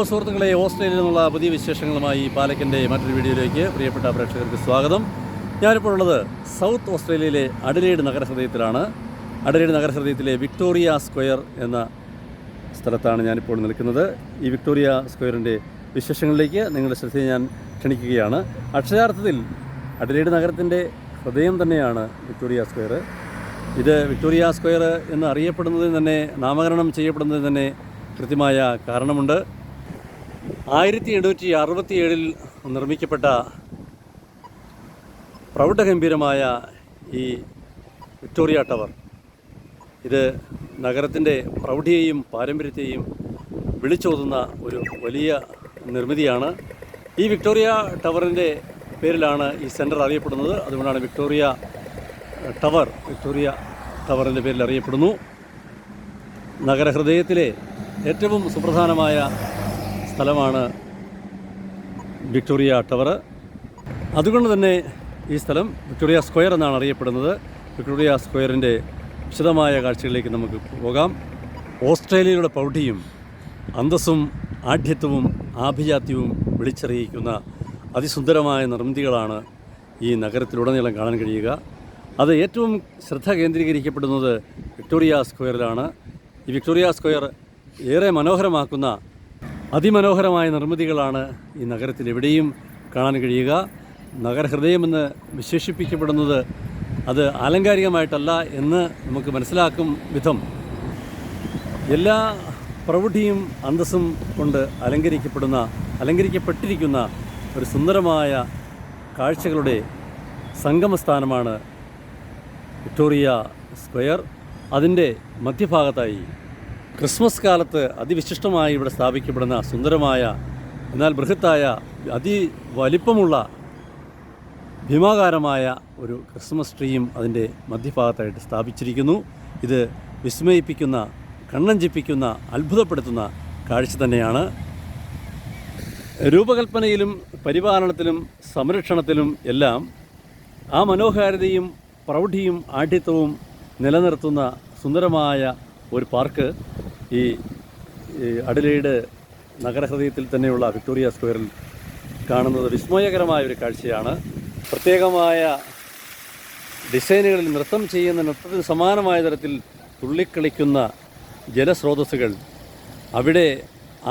സുഹൃത്തുക്കളെ ഓസ്ട്രേലിയയിൽ നിന്നുള്ള പുതിയ വിശേഷങ്ങളുമായി പാലക്കിന്റെ മറ്റൊരു വീഡിയോയിലേക്ക് പ്രിയപ്പെട്ട പ്രേക്ഷകർക്ക് സ്വാഗതം. ഞാനിപ്പോൾ ഉള്ളത് സൗത്ത് ഓസ്ട്രേലിയയിലെ അഡലേഡ് നഗരഹൃദയത്തിലാണ് അഡലേഡ് നഗരഹൃദയത്തിലെ വിക്ടോറിയ സ്ക്വയർ എന്ന സ്ഥലത്താണ് ഞാനിപ്പോൾ നിൽക്കുന്നത്. ഈ വിക്ടോറിയ സ്ക്വയറിന്റെ വിശേഷങ്ങളിലേക്ക് നിങ്ങളുടെ ശ്രദ്ധയെ ഞാൻ ക്ഷണിക്കുകയാണ്. അക്ഷരാർത്ഥത്തിൽ അഡലേഡ് നഗരത്തിന്റെ ഹൃദയം തന്നെയാണ് വിക്ടോറിയ സ്ക്വയർ. ഇത് വിക്ടോറിയ സ്ക്വയർ എന്ന് അറിയപ്പെടുന്നതിന് തന്നെ നാമകരണം ചെയ്യപ്പെടുന്നതിന് തന്നെ കൃത്യമായ കാരണമുണ്ട്. ആയിരത്തി എണ്ണൂറ്റി അറുപത്തിയേഴിൽ നിർമ്മിക്കപ്പെട്ട പ്രൗഢഗംഭീരമായ ഈ വിക്ടോറിയ ടവർ. ഇത് നഗരത്തിന്റെ പ്രൗഢിയെയും പാരമ്പര്യത്തെയും വിളിച്ചോതുന്ന ഒരു വലിയ നിർമ്മിതിയാണ്. ഈ വിക്ടോറിയ ടവറിന്റെ പേരിലാണ് ഈ സെന്റർ അറിയപ്പെടുന്നത്. അതുകൊണ്ടാണ് വിക്ടോറിയ ടവർ വിക്ടോറിയ ടവറിന്റെ പേരിൽ അറിയപ്പെടുന്നു. നഗരഹൃദയത്തിലെ ഏറ്റവും സുപ്രധാനമായ സ്ഥലമാണ് വിക്ടോറിയ ടവർ അതുകൊണ്ട് തന്നെ ഈ സ്ഥലം വിക്ടോറിയ സ്ക്വയർ എന്നാണ് അറിയപ്പെടുന്നത്. വിക്ടോറിയ സ്ക്വയറിന്റെ വിശദമായ കാഴ്ചകളിലേക്ക് നമുക്ക് പോകാം. ഓസ്ട്രേലിയയുടെ പൗഢിയും അന്തസ്സും ആഢ്യത്വവും ആഭിജാത്യവും വിളിച്ചറിയിക്കുന്ന അതിസുന്ദരമായ നിർമ്മിതികളാണ് ഈ നഗരത്തിലുടനീളം കാണാൻ കഴിയുക. അത് ഏറ്റവും ശ്രദ്ധ കേന്ദ്രീകരിക്കപ്പെടുന്നത് വിക്ടോറിയ സ്ക്വയറിലാണ്. ഈ വിക്ടോറിയ സ്ക്വയർ ഏറെ മനോഹരമാക്കുന്ന അതിമനോഹരമായ നിർമ്മിതികളാണ് ഈ നഗരത്തിൽ എവിടെയും കാണാൻ കഴിയുക. നഗരഹൃദയമെന്ന് വിശേഷിപ്പിക്കപ്പെടുന്നത് അത് ആലങ്കാരികമായിട്ടല്ല എന്ന് നമുക്ക് മനസ്സിലാക്കും വിധം. എല്ലാ പ്രൗഢിയും അന്തസ്സും കൊണ്ട് അലങ്കരിക്കപ്പെടുന്ന അലങ്കരിക്കപ്പെട്ടിരിക്കുന്ന ഒരു സുന്ദരമായ കാഴ്ചകളുടെ സംഗമസ്ഥാനമാണ് വിക്ടോറിയ സ്ക്വയർ. അതിന്റെ മധ്യഭാഗത്തായി ക്രിസ്മസ് കാലത്ത് അതിവിശിഷ്ടമായി ഇവിടെ സ്ഥാപിക്കപ്പെടുന്ന സുന്ദരമായ എന്നാൽ ബൃഹത്തായ അതിവലിപ്പമുള്ള ഭീമാകാരമായ ഒരു ക്രിസ്മസ് ട്രീയും അതിന്റെ മധ്യഭാഗത്തായിട്ട് സ്ഥാപിച്ചിരിക്കുന്നു. ഇത് വിസ്മയിപ്പിക്കുന്ന കണ്ണഞ്ചിപ്പിക്കുന്ന അത്ഭുതപ്പെടുത്തുന്ന കാഴ്ച തന്നെയാണ്. രൂപകൽപ്പനയിലും പരിപാലനത്തിലും സംരക്ഷണത്തിലും എല്ലാം ആ മനോഹാരിതയും പ്രൗഢിയും ആഢ്യത്വവും നിലനിർത്തുന്ന സുന്ദരമായ ഒരു പാർക്ക് ഈ അഡലേഡ് നഗരഹൃദയത്തിൽ തന്നെയുള്ള വിക്ടോറിയ സ്ക്വയറിൽ കാണുന്നത് വിസ്മയകരമായ ഒരു കാഴ്ചയാണ്. പ്രത്യേകമായ ഡിസൈനുകളിൽ നൃത്തം ചെയ്യുന്ന നൃത്തത്തിന് സമാനമായ തരത്തിൽ തുള്ളിക്കളിക്കുന്ന ജലസ്രോതസ്സുകൾ അവിടെ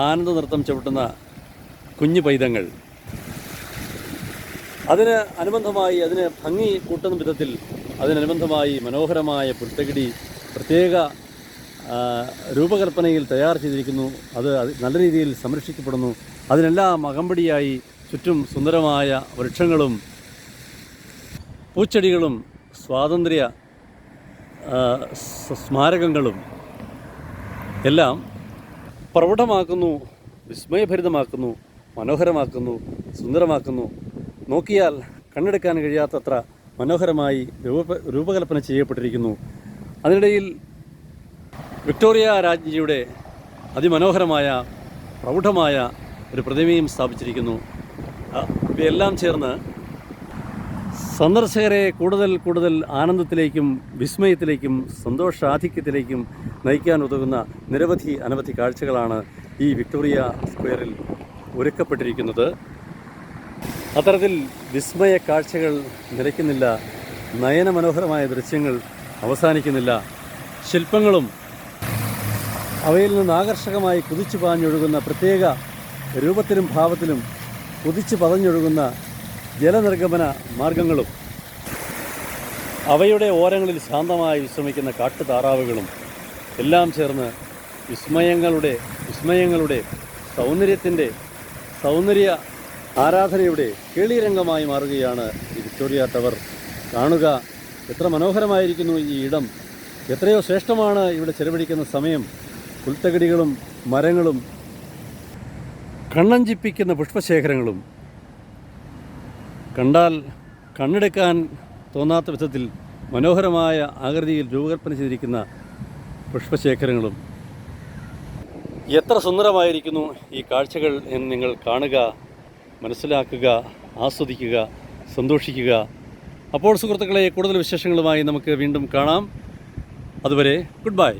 ആനന്ദ നൃത്തം ചവിട്ടുന്ന കുഞ്ഞു പൈതങ്ങൾ. അതിന് അനുബന്ധമായി അതിന് ഭംഗി കൂട്ടുന്ന വിധത്തിൽ അതിനനുബന്ധമായി മനോഹരമായ പുൽത്തകിടി പ്രത്യേക രൂപകൽപ്പനയിൽ തയ്യാർ ചെയ്തിരിക്കുന്നു. അത് നല്ല രീതിയിൽ സംരക്ഷിക്കപ്പെടുന്നു. അതിനെല്ലാം അകമ്പടിയായി ചുറ്റും സുന്ദരമായ വൃക്ഷങ്ങളും പൂച്ചെടികളും സ്വാതന്ത്ര്യ സ്മാരകങ്ങളും എല്ലാം പ്രൗഢമാക്കുന്നു വിസ്മയഭരിതമാക്കുന്നു മനോഹരമാക്കുന്നു സുന്ദരമാക്കുന്നു. നോക്കിയാൽ കണ്ണെടുക്കാൻ കഴിയാത്തത്ര മനോഹരമായി രൂപ രൂപകൽപ്പന ചെയ്യപ്പെട്ടിരിക്കുന്നു. അതിനിടയിൽ വിക്ടോറിയ രാജ്ഞിയുടെ അതിമനോഹരമായ പ്രൗഢമായ ഒരു പ്രതിമയും സ്ഥാപിച്ചിരിക്കുന്നു. ഇവയെല്ലാം ചേർന്ന് സന്ദർശകരെ കൂടുതൽ കൂടുതൽ ആനന്ദത്തിലേക്കും വിസ്മയത്തിലേക്കും സന്തോഷാധിക്യത്തിലേക്കും നയിക്കാൻ ഉതകുന്ന നിരവധി അനവധി കാഴ്ചകളാണ് ഈ വിക്ടോറിയ സ്ക്വയറിൽ ഒരുക്കപ്പെട്ടിരിക്കുന്നത്. അത്തരത്തിൽ വിസ്മയ കാഴ്ചകൾ നിലയ്ക്കുന്നില്ല നയനമനോഹരമായ ദൃശ്യങ്ങൾ അവസാനിക്കുന്നില്ല. ശില്പങ്ങളും അവയിൽ നിന്ന് ആകർഷകമായി കുതിച്ചു പാഞ്ഞൊഴുകുന്ന പ്രത്യേക രൂപത്തിലും ഭാവത്തിലും കുതിച്ചു പതഞ്ഞൊഴുകുന്ന ജലനിർഗമന മാർഗങ്ങളും അവയുടെ ഓരങ്ങളിൽ ശാന്തമായി വിശ്രമിക്കുന്ന കാട്ടുതാറാവുകളും എല്ലാം ചേർന്ന് വിസ്മയങ്ങളുടെ വിസ്മയങ്ങളുടെ സൗന്ദര്യത്തിന്റെ സൗന്ദര്യ ആരാധനയുടെ കേളിരംഗമായി മാറുകയാണ് ഈ വിക്ടോറിയ ടവർ. കാണുക എത്ര മനോഹരമായിരിക്കുന്നു ഈ ഇടം. എത്രയോ ശ്രേഷ്ഠമാണ് ഇവിടെ ചെലവഴിക്കുന്ന സമയം. പുൽത്തകിടികളും മരങ്ങളും കണ്ണഞ്ചിപ്പിക്കുന്ന പുഷ്പശേഖരങ്ങളും കണ്ടാൽ കണ്ണെടുക്കാൻ തോന്നാത്ത വിധത്തിൽ മനോഹരമായ ആകൃതിയിൽ രൂപകൽപ്പന ചെയ്തിരിക്കുന്ന പുഷ്പശേഖരങ്ങളും. എത്ര സുന്ദരമായിരിക്കുന്നു ഈ കാഴ്ചകൾ എന്ന് നിങ്ങൾ കാണുക മനസ്സിലാക്കുക ആസ്വദിക്കുക സന്തോഷിക്കുക. അപ്പോൾ സുഹൃത്തുക്കളെ കൂടുതൽ വിശേഷങ്ങളുമായി നമുക്ക് വീണ്ടും കാണാം. അതുവരെ ഗുഡ് ബൈ.